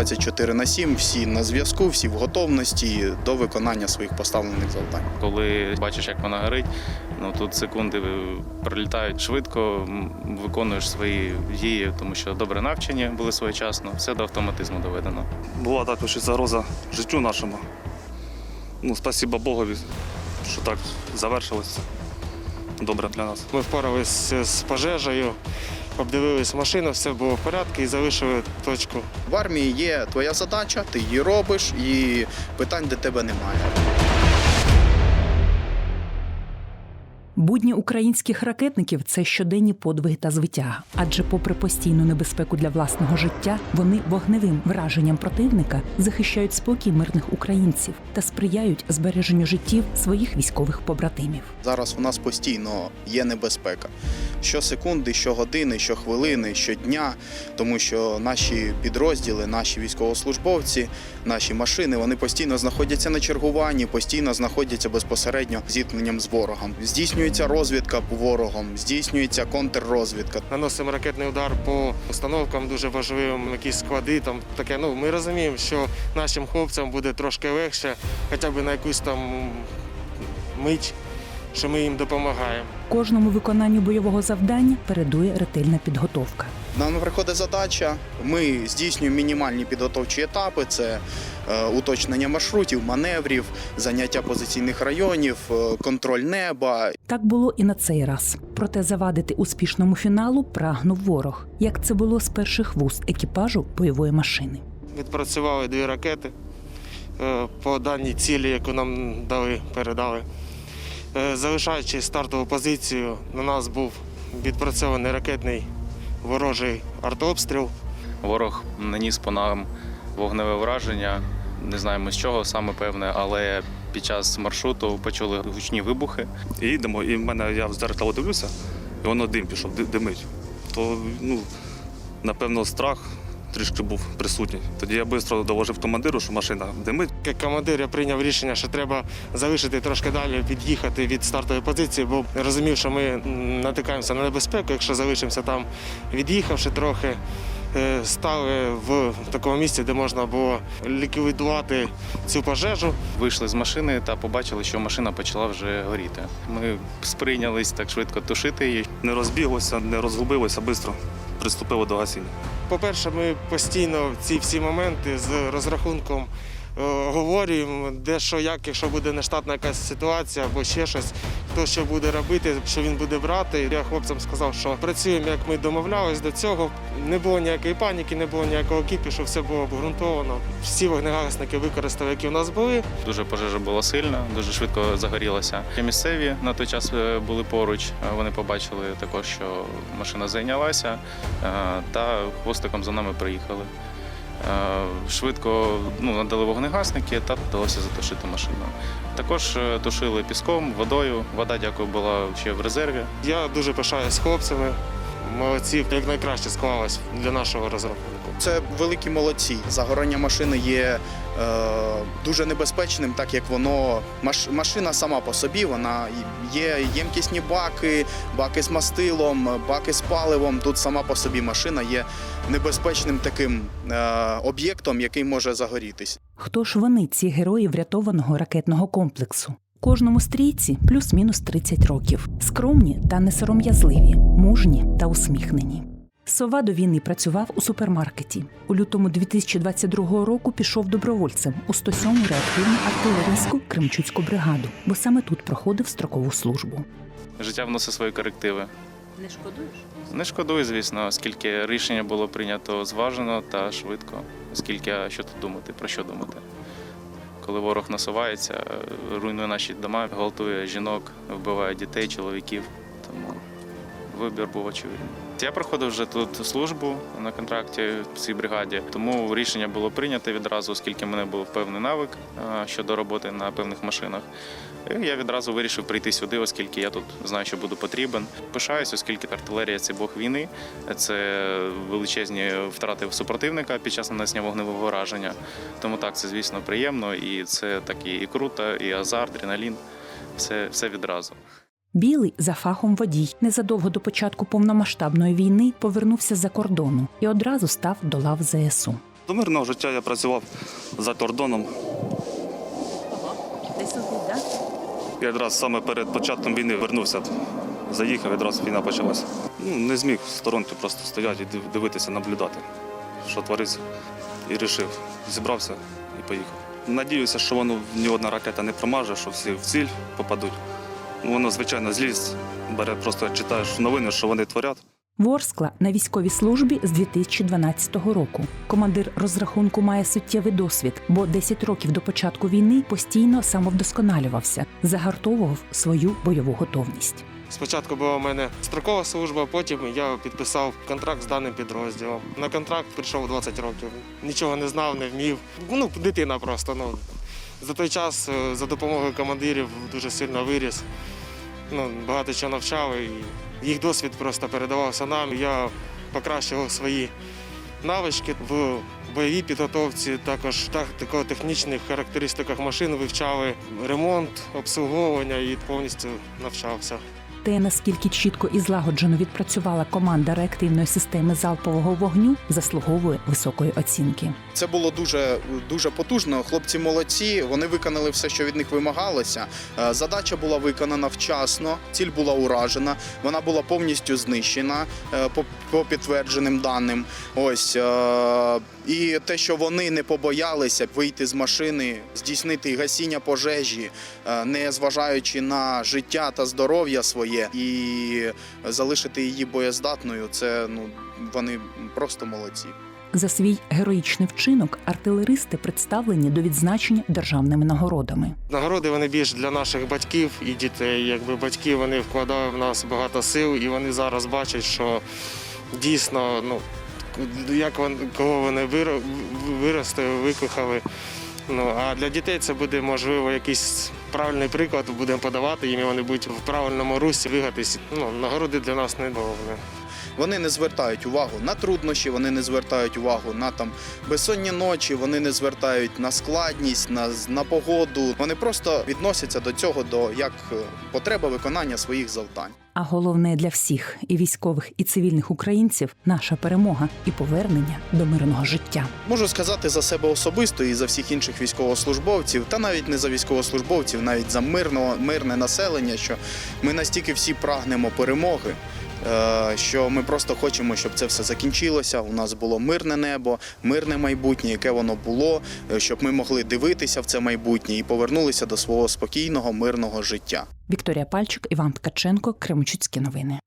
24 на 7, всі на зв'язку, всі в готовності до виконання своїх поставлених завдань. Коли бачиш, як вона горить, ну тут секунди пролітають швидко, виконуєш свої дії, тому що добре навчені були своєчасно, все до автоматизму доведено. Була також і загроза життю нашому. Ну, спасіба Богові, що так завершилося. Добре для нас. Ми впоралися з пожежею, обдивились машину, все було в порядку і залишили точку. В армії є твоя задача, ти її робиш, і питань до тебе немає. Будні українських ракетників це щоденні подвиги та звитяга. Адже, попри постійну небезпеку для власного життя, вони вогневим враженням противника захищають спокій мирних українців та сприяють збереженню життів своїх військових побратимів. Зараз у нас постійно є небезпека. Щосекунди, щогодини, щохвилини, щодня, тому що наші підрозділи, наші військовослужбовці, наші машини вони постійно знаходяться на чергуванні, постійно знаходяться безпосередньо зіткненням з ворогом. Здійснюється розвідка по ворогам, здійснюється контррозвідка. Наносимо ракетний удар по установкам дуже важливим, якісь склади. Там таке. Ну ми розуміємо, що нашим хлопцям буде трошки легше, хоча б на якусь там мить, що ми їм допомагаємо. Кожному виконанню бойового завдання передує ретельна підготовка. Нам приходить задача. Ми здійснюємо мінімальні підготовчі етапи: це е, уточнення маршрутів, маневрів, заняття позиційних районів, е, контроль неба. Так було і на цей раз. Проте завадити успішному фіналу прагнув ворог, як це було з перших вуст екіпажу бойової машини. Відпрацювали дві ракети е, по даній цілі, яку нам дали, передали. Е, Залишаючи стартову позицію, на нас був відпрацьований ракетний ворожий артобстріл. Ворог наніс по нам вогневе враження. Не знаємо з чого саме певне, але під час маршруту почули гучні вибухи. І їдемо, і в мене я в дзеркало дивлюся, і воно дим пішов, димить. То, ну, напевно, страх трішки був присутній. Тоді я швидко доложив командиру, що машина димить. Як командир я прийняв рішення, що треба залишити трошки далі, від'їхати від стартової позиції, бо розумів, що ми натикаємося на небезпеку. Якщо залишимося там, від'їхавши трохи, е, стали в такому місці, де можна було ліквідувати цю пожежу. Вийшли з машини та побачили, що машина почала вже горіти. Ми сприйнялись так швидко тушити її. Не розбіглося, не розгубилося, швидко приступили до гасіння. По-перше, ми постійно ці всі моменти з розрахунком е, обговорюємо, де що, як, якщо буде нештатна якась ситуація або ще щось, хто що буде робити, що він буде брати. Я хлопцям сказав, що працюємо, як ми домовлялись до цього. Не було ніякої паніки, не було ніякого кіпішу, все було обґрунтовано. Всі вогнегасники використали, які в нас були. Дуже пожежа була сильна, дуже швидко загорілася. Місцеві на той час е, були поруч. Е, Вони побачили також, що машина зайнялася, та хвостиком за нами приїхали. Е, Швидко ну, надали вогнегасники та вдалося затушити машину. Також е, тушили піском, водою. Вода, дякую, була ще в резерві. Я дуже пишаюсь хлопцями. Молодці, як найкраще склалось для нашого розрахунку. Це великі молодці. Загорання машини є е, дуже небезпечним, так як воно маш, машина сама по собі. Вона є ємкісні баки, баки з мастилом, баки з паливом. Тут сама по собі машина є небезпечним таким е, об'єктом, який може загорітись. Хто ж вони, ці герої врятованого ракетного комплексу? Кожному стрійці плюс-мінус 30 років, скромні та несором'язливі, мужні та усміхнені. Сова до війни працював у супермаркеті. У лютому 2022 року пішов добровольцем у 107-му реактивну артилерійську Кремчуцьку бригаду, бо саме тут проходив строкову службу. Життя вносить свої корективи. Не шкодуєш? Не шкодую, звісно, оскільки рішення було прийнято зважено та швидко. Оскільки що тут думати, про що думати? Коли ворог насувається, е, руйнує наші дома, гвалтує жінок, вбиває дітей, чоловіків. Тому вибір був очевидний. Я проходив вже тут службу на контракті в цій бригаді, тому рішення було прийнято відразу, оскільки в мене був певний навик щодо роботи на певних машинах. І я відразу вирішив прийти сюди, оскільки я тут знаю, що буду потрібен. Пишаюсь, оскільки артилерія це бог війни, це величезні втрати супротивника під час нанесення вогневого враження. Тому так, це звісно приємно, і це так і круто, і азарт, адреналін. Все, все відразу. Білий за фахом водій незадовго до початку повномасштабної війни повернувся з-за кордону і одразу став до лав ЗСУ. До мирного життя я працював за кордоном. Десь тут, так? Я якраз саме перед початком війни вернувся. Заїхав, відразу війна почалася. Ну, не зміг в сторонці просто стояти і дивитися, наблюдати, що твориться. І вирішив, зібрався і поїхав. Надіюся, що воно ні одна ракета не промаже, що всі в ціль попадуть. Ну, воно, звичайно, злість бере, просто читаєш новини, що вони творять. Ворскла на військовій службі з 2012 року. Командир розрахунку має суттєвий досвід, бо 10 років до початку війни постійно самовдосконалювався, загартовував свою бойову готовність. Спочатку була у мене строкова служба, потім я підписав контракт з даним підрозділом. На контракт прийшов 20 років. Нічого не знав, не вмів. Ну, дитина просто. Ну. За той час е, за допомогою командирів дуже сильно виріс. Ну, багато чого навчав, і їх досвід просто передавався нам. Я покращував свої навички в бойовій підготовці, також тактико-технічних характеристиках машин вивчали ремонт, обслуговування і повністю навчався. Те, наскільки чітко і злагоджено відпрацювала команда реактивної системи залпового вогню, заслуговує високої оцінки. Це було дуже дуже потужно. Хлопці молодці. Вони виконали все, що від них вимагалося. Е, Задача була виконана вчасно, ціль була уражена. Вона була повністю знищена е, по, по підтвердженим даним. Ось е, і те, що вони не побоялися вийти з машини, здійснити гасіння пожежі, не зважаючи на життя та здоров'я своє, і залишити її боєздатною. Це ну вони просто молодці. За свій героїчний вчинок артилеристи представлені до відзначення державними нагородами. Нагороди вони більш для наших батьків і дітей. Якби батьки вони вкладають в нас багато сил, і вони зараз бачать, що дійсно, ну як вони кого вони виро- виростили, викохали. Ну а для дітей це буде можливо якийсь правильний приклад. Будемо подавати їм, і вони будуть в правильному русі вигатись. Ну нагороди для нас не головне. Вони не звертають увагу на труднощі, вони не звертають увагу на там безсонні ночі, вони не звертають на складність, на, на погоду. Вони просто відносяться до цього до як е, потреба виконання своїх завдань. А головне для всіх і військових, і цивільних українців наша перемога і повернення до мирного життя. Можу сказати за себе особисто і за всіх інших військовослужбовців, та навіть не за військовослужбовців, навіть за мирного, мирне населення, що ми настільки всі прагнемо перемоги. Е, Що ми просто хочемо, щоб це все закінчилося. У нас було мирне небо, мирне майбутнє, яке воно було, е, щоб ми могли дивитися в це майбутнє і повернулися до свого спокійного, мирного життя. Вікторія Пальчик, Іван Ткаченко, Кремчуцькі новини.